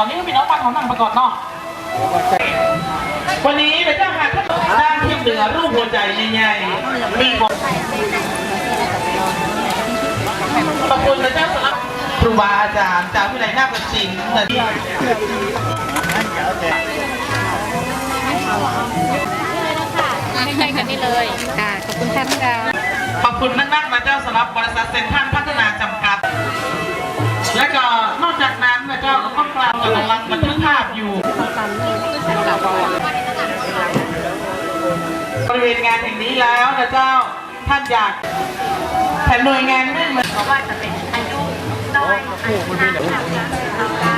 ตอนนี้ก็มีน้องปันของนั่งประกอบเนาะวันนี้เป็นเจ้าหาดด้านที่เหลือรูปหัวใจใหญ่ๆมีบอกขอบคุณพระเจ้าสำหรับครูบาอาจารย์จากวิทยาลัยนาฏศิลป์นะใกล้ๆกันนี่เลยค่ะขอบคุณค่ะพี่ดาวขอบคุณมากๆพระเจ้าสำหรับบริษัทเซ็นทรัลพัานแห่งนี้แล้วนะเจ้า ท่านอยากแถมหน่วยงานหนึ่งเลยเพราะว่าจะเป็นอายุน้อยอายุนานค่ะเราได้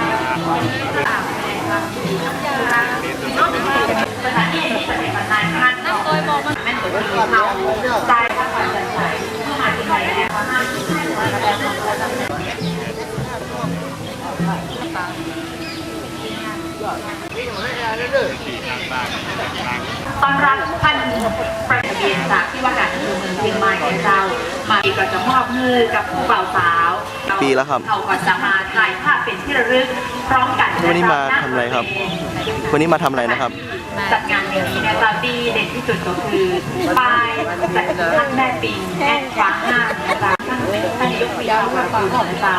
สถานที่ปฏิบัติงานท่านนั่งโดยบอกมันแม่นตัวที่เขาได้ทำความสนใจเมื่อมาที่ไหนแล้วห้ามที่ไหนแล้ว ต้อนรับท่านประธานเบียนจากที่ว่าการอำเภอเมืองเชียงใหม่ของเรามาอีกก็จะมอบมือกับผู้บ่าวสาวปีแล้วครับเขาก็จะมาถ่ายภาพเป็นที่ระลึกพร้อมกันวันนี้มาทำอะไรครับ วันนี้มาทำอะไรนะครับจัดงานเดียวนี้เนี่ยจะดีเด่นที่สุดก็คือป้ายจัดท่านแม่ปิงแม่ฟ้าห้างนะคะท่าน ท่านนายกพิยาว่าฟ้าห้องเจ้า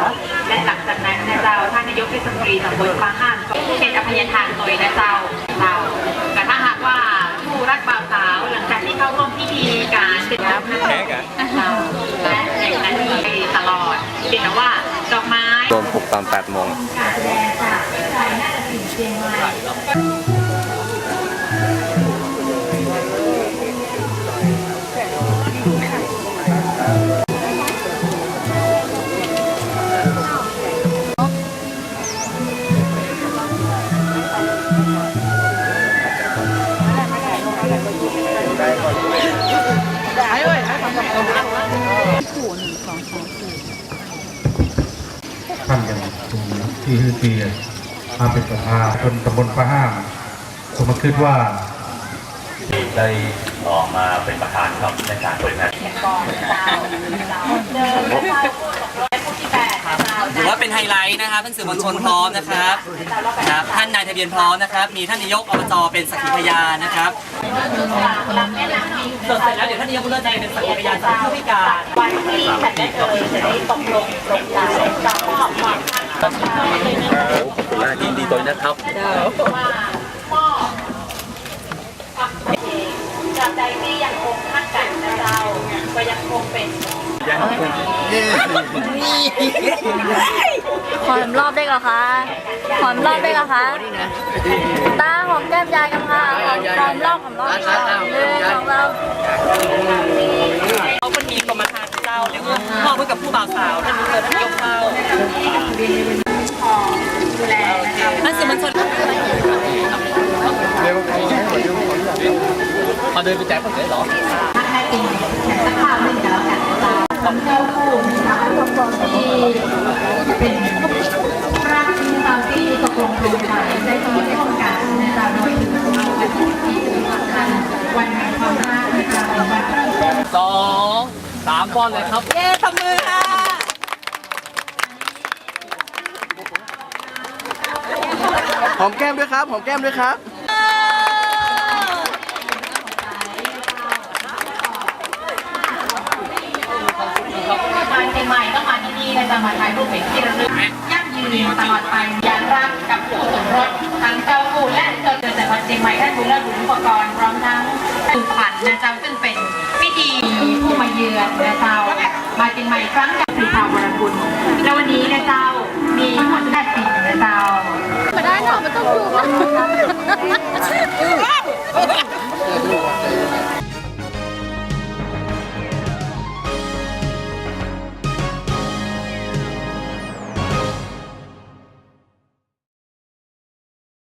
และหลังจากนั้นนะเจ้าท่านนายกเทศมนตรีตำบลฟ้าห้างเป็นอภัยทานโดยนะเจ้าเราแต่ถ้าหากว่าผู้รักบ่าวสาวหลังจากที่เข้าร่วมพิธีการเป็นรับนะคะเราและอย่างนั้นมีตลอดเพียงแต่ว่าดอกไม้รวม6ตอน8โมง ที่ฮือเตียมาเป็นประธานชนตำบลพระห้างผมมาคิดว่า ได้ออกมาเป็นประธานครับในการเปิดงานถือว่าเป็นไฮไลท์นะครับท่านสื่อมวลชนพร้อมนะครับครับ ท่านนายทะเบียนพร้อมนะครับ มีท่านนายกอบจเป็นสักขีพยานนะครับสดเสร็จแล้วเดี๋ยวท่านนายกบุญเลิศใจเป็นสักขีพยานสำหรับผู้พิการวันที่ฉันได้เจอจะได้ตกลงตกใจจะมอบความ ยินดีตัวนะครับว่ามอบความเป็นตราบใดที่ยังคงทักกันนะเราก็ยังคงเป็นหอมรอบได้เหรอคะหอมรอบได้เหรอคะ ตาหอมแก้มยายกันค่ะหอมหอมรอบหอมรอบค่ะหนึ่งสองสามเขาเป็นมีกรมธรรม์เจ้าเรียกว่ามอบให้กับผู้บ่าวสาวท่านบุญเลิศท่านนายกเข้า ดูแลนะครับท่านสื่อมวลชนมาเดินไปแจกคนเลยเหรอท่านแม่ปิสักคราวหนึ่งแล้วกันะเราของเจ้าคู่นะคะที่เป็นรักที่เราที่ตกลงกันไปได้ที่ร่วมกันนะคะโดยถือว่าวันที่สำคัญวันแห่งความรักนะคะเป็นวันเริ่มต้นสองสามป้อนเลยครับ เย้ทำมือค่ะ หอมแก้มด้วยครับ หอมแก้มด้วยครับมาเชียงใหม่ต้องมาที่นี่นะจะมาถ่ายรูปเป็นที่ระลึกยั่งยืนตลอดไปยันรักกับผู้สมรสทั้งเจ้าคู่และเจ้าเดินแต่วันเชียงใหม่ท่านบุญเลิศบุญอุปกรณ์พร้อมทั้งสุขวัญนะเจ้าซึ่งเป็นพิธีผู้มาเยือนนะเจ้ามาเชียงใหม่ครั้งกับสีขาววรกุลและวันนี้นะเจ้ามี Oh,